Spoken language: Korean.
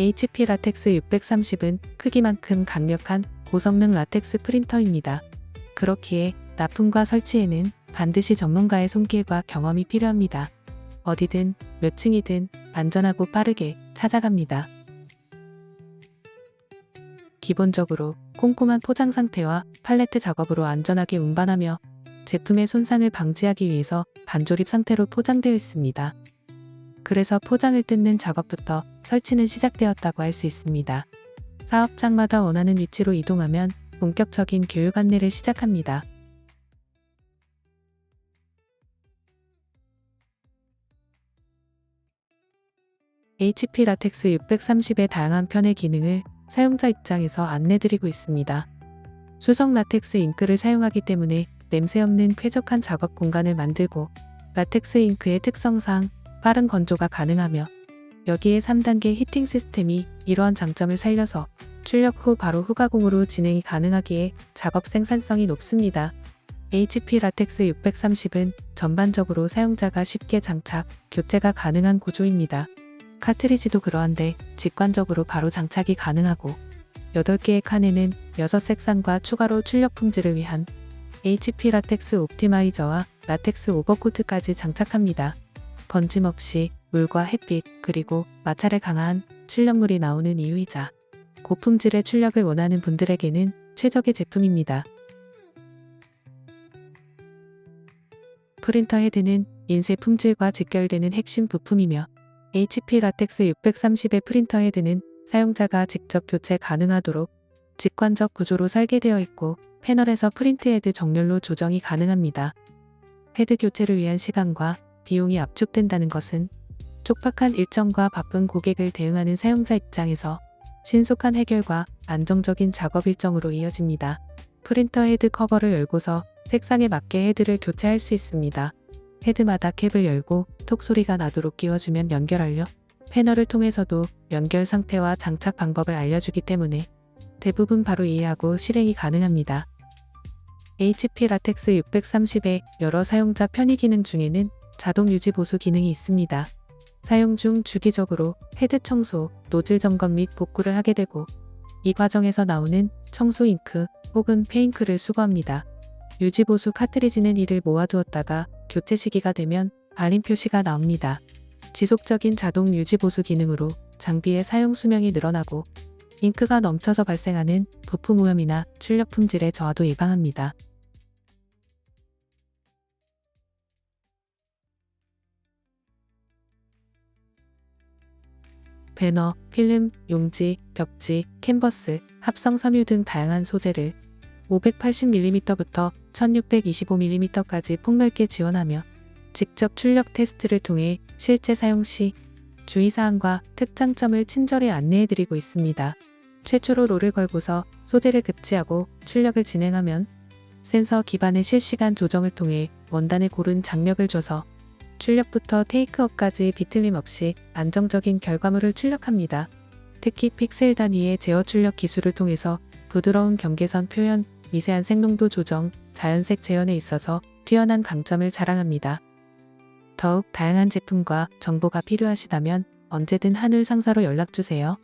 HP 라텍스 630은 크기만큼 강력한 고성능 라텍스 프린터입니다. 그렇기에 납품과 설치에는 반드시 전문가의 손길과 경험이 필요합니다. 어디든 몇 층이든 안전하고 빠르게 찾아갑니다. 기본적으로 꼼꼼한 포장 상태와 팔레트 작업으로 안전하게 운반하며 제품의 손상을 방지하기 위해서 반조립 상태로 포장되어 있습니다. 그래서 포장을 뜯는 작업부터 설치는 시작되었다고 할 수 있습니다. 사업장마다 원하는 위치로 이동하면 본격적인 교육 안내를 시작합니다. HP 라텍스 630의 다양한 편의 기능을 사용자 입장에서 안내드리고 있습니다. 수성 라텍스 잉크를 사용하기 때문에 냄새 없는 쾌적한 작업 공간을 만들고 라텍스 잉크의 특성상 빠른 건조가 가능하며 여기에 3단계 히팅 시스템이 이러한 장점을 살려서 출력 후 바로 후가공으로 진행이 가능하기에 작업 생산성이 높습니다. HP 라텍스 630은 전반적으로 사용자가 쉽게 장착, 교체가 가능한 구조입니다. 카트리지도 그러한데 직관적으로 바로 장착이 가능하고 8개의 칸에는 6색상과 추가로 출력 품질을 위한 HP 라텍스 옵티마이저와 라텍스 오버코트까지 장착합니다. 번짐 없이 물과 햇빛 그리고 마찰에 강한 출력물이 나오는 이유이자 고품질의 출력을 원하는 분들에게는 최적의 제품입니다. 프린터 헤드는 인쇄 품질과 직결되는 핵심 부품이며 HP 라텍스 630의 프린터 헤드는 사용자가 직접 교체 가능하도록 직관적 구조로 설계되어 있고 패널에서 프린트 헤드 정렬로 조정이 가능합니다. 헤드 교체를 위한 시간과 비용이 압축된다는 것은 촉박한 일정과 바쁜 고객을 대응하는 사용자 입장에서 신속한 해결과 안정적인 작업 일정으로 이어집니다. 프린터 헤드 커버를 열고서 색상에 맞게 헤드를 교체할 수 있습니다. 헤드마다 캡을 열고 톡 소리가 나도록 끼워주면 연결하려 패널을 통해서도 연결 상태와 장착 방법을 알려주기 때문에 대부분 바로 이해하고 실행이 가능합니다. HP 라텍스 630의 여러 사용자 편의 기능 중에는 자동 유지 보수 기능이 있습니다. 사용 중 주기적으로 헤드 청소, 노즐 점검 및 복구를 하게 되고 이 과정에서 나오는 청소 잉크 혹은 페잉크를 수거합니다. 유지 보수 카트리지는 이를 모아두었다가 교체 시기가 되면 알림 표시가 나옵니다. 지속적인 자동 유지 보수 기능으로 장비의 사용 수명이 늘어나고 잉크가 넘쳐서 발생하는 부품 오염이나 출력 품질의 저하도 예방합니다. 배너, 필름, 용지, 벽지, 캔버스, 합성 섬유 등 다양한 소재를 580mm부터 1625mm까지 폭넓게 지원하며 직접 출력 테스트를 통해 실제 사용 시 주의사항과 특장점을 친절히 안내해드리고 있습니다. 최초로 롤을 걸고서 소재를 급지하고 출력을 진행하면 센서 기반의 실시간 조정을 통해 원단에 고른 장력을 줘서 출력부터 테이크업까지 비틀림 없이 안정적인 결과물을 출력합니다. 특히 픽셀 단위의 제어 출력 기술을 통해서 부드러운 경계선 표현, 미세한 색농도 조정, 자연색 재현에 있어서 뛰어난 강점을 자랑합니다. 더욱 다양한 제품과 정보가 필요하시다면 언제든 하늘 상사로 연락주세요.